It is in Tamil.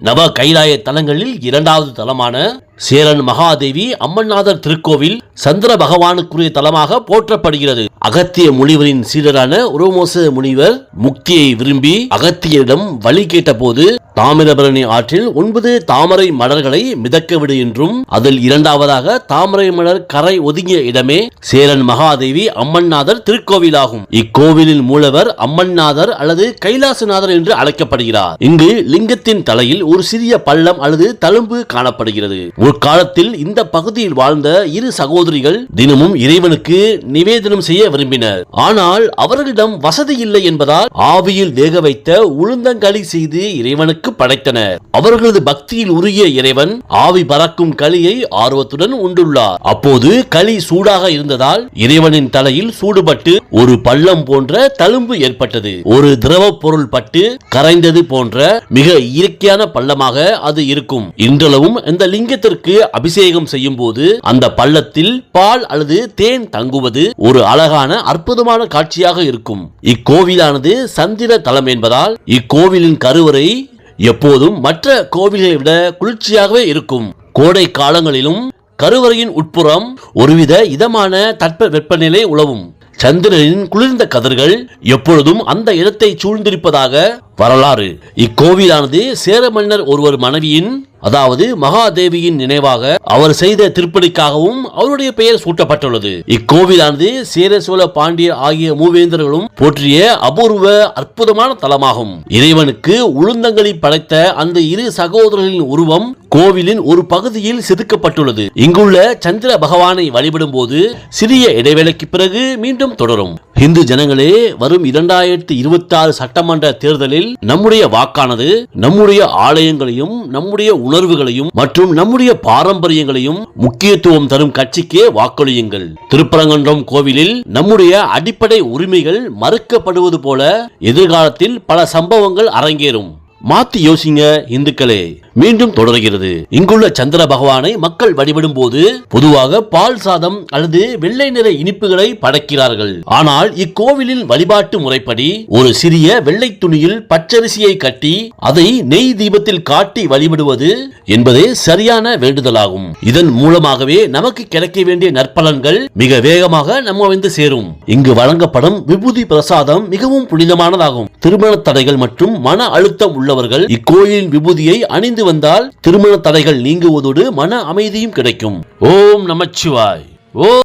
நவ கைலாய தலங்களில் இரண்டாவது தலமான சேரன் மகாதேவி அம்மன்நாதர் திருக்கோவில் சந்திர பகவானுக்குரிய தலமாக போற்றப்படுகிறது. அகத்திய முனிவரின் சீடரான உரோமோச முனிவர் முக்தியை விரும்பி அகத்தியரிடம் வழி கேட்டபோது தாமிரபரணி ஆற்றில் ஒன்பது தாமரை மலர்களை மிதக்க விடு என்றும் அதில் இரண்டாவதாக தாமரை மலர் கரை ஒதுங்கிய இடமே சேரன் மகாதேவி அம்மன்நாதர் திருக்கோவிலாகும். இக்கோவிலின் மூலவர் அம்மன்நாதர் அல்லது கைலாசநாதர் என்று அழைக்கப்படுகிறார். இங்கு லிங்கத்தின் தலையில் ஒரு சிறிய பள்ளம் அல்லது தழும்பு காணப்படுகிறது. ஒரு காலத்தில் இந்த பகுதியில் வாழ்ந்த இரு சகோதரிகள் தினமும் இறைவனுக்கு நிவேதனம் செய்ய விரும்பினர். ஆனால் அவர்களிடம் வசதி இல்லை என்பதால் ஆவியில் வேக வைத்த உளுந்தங்களி செய்து இறைவனுக்கு படைத்தனர். அவர்களது பக்தியில் உருகிய இறைவன் ஆவி பறக்கும் களியை ஆர்வத்துடன் உண்டுள்ளார். அப்போது களி சூடாக இருந்ததால் இறைவனின் தலையில் சூடுபட்டு ஒரு பள்ளம் போன்ற தழும்பு ஏற்பட்டது. ஒரு திரவ பொருள் பட்டு கரைந்தது போன்ற மிக இயற்கையான பள்ளமாக அது இருக்கும். இன்றளவும் இந்த லிங்கத்திற்கு அபிஷேகம் செய்யும் போது அந்த பள்ளத்தில் பால் அல்லது தேன் தங்குவது ஒரு அழகான அற்புதமான காட்சியாக இருக்கும். இக்கோவிலானது சந்திர தலம் என்பதால் இக்கோவிலின் கருவறை எப்போதும் மற்ற கோவில்களை விட குளிர்ச்சியாகவே இருக்கும். கோடை காலங்களிலும் கருவறையின் உட்புறம் ஒருவித இதமான தட்ப வெப்பநிலை உலவும் சந்திரனின் குளிர்ந்த கதிர்கள் எப்பொழுதும் அந்த இடத்தை சூழ்ந்திருப்பதாக வரலாறு. இக்கோவிலானது சேர மன்னர் ஒருவர் மனைவியின் அதாவது மகாதேவியின் நினைவாக அவர் செய்த திருப்பணிக்காகவும் அவருடைய பெயர் சூட்டப்பட்டுள்ளது. இக்கோவிலானது சேர சோழ பாண்டிய ஆகிய மூவேந்தர்களும் போற்றிய அபூர்வ அற்புதமான தலமாகும். இறைவனுக்கு உளுந்தங்களி படைத்த அந்த இரு சகோதரர்களின் உருவம் கோவிலின் ஒரு பகுதியில் செதுக்கப்பட்டுள்ளது. இங்குள்ள சந்திர பகவானை வழிபடும் போது சிறிய இடைவேளைக்கு பிறகு மீண்டும் தொடரும். இந்து ஜனங்களே வரும் இரண்டாயிரத்தி இருபத்தி ஆறு சட்டமன்ற தேர்தலில் நம்முடைய வாக்கானது நம்முடைய ஆலயங்களையும் நம்முடைய உணர்வுகளையும் மற்றும் நம்முடைய பாரம்பரியங்களையும் முக்கியத்துவம் தரும் கட்சிக்கே வாக்களியுங்கள். திருப்பரங்குன்றம் கோவிலில் நம்முடைய அடிப்படை உரிமைகள் மறுக்கப்படுவது போல எதிர்காலத்தில் பல சம்பவங்கள் அரங்கேறும். மாத்தி யோசிங்க இந்துக்களே. மீண்டும் தொடர்கிறது. இங்குள்ள சந்திர பகவானை மக்கள் வழிபடும் போது பொதுவாக பால் சாதம் அல்லது வெள்ளை நிற இனிப்புகளை படைக்கிறார்கள். ஆனால் இக்கோவிலின் வழிபாட்டு முறைப்படி ஒரு சிறிய வெள்ளை துணியில் பச்சரிசியை கட்டி அதை நெய் தீபத்தில் காட்டி வழிபடுவது என்பதே சரியான வேண்டுதலாகும். இதன் மூலமாகவே நமக்கு கிடைக்க வேண்டிய நற்பலன்கள் மிக வேகமாக நம்ம வந்து சேரும். இங்கு வழங்கப்படும் விபூதி பிரசாதம் மிகவும் புனிதமானதாகும். திருமண தடைகள் மற்றும் மன அழுத்தம் உள்ளவர்கள் இக்கோயிலின் விபூதியை அணிந்து வந்தால் திருமண தடைகள் நீங்குவதோடு மன அமைதியும் கிடைக்கும். ஓம் நமச்சிவாய். ஓ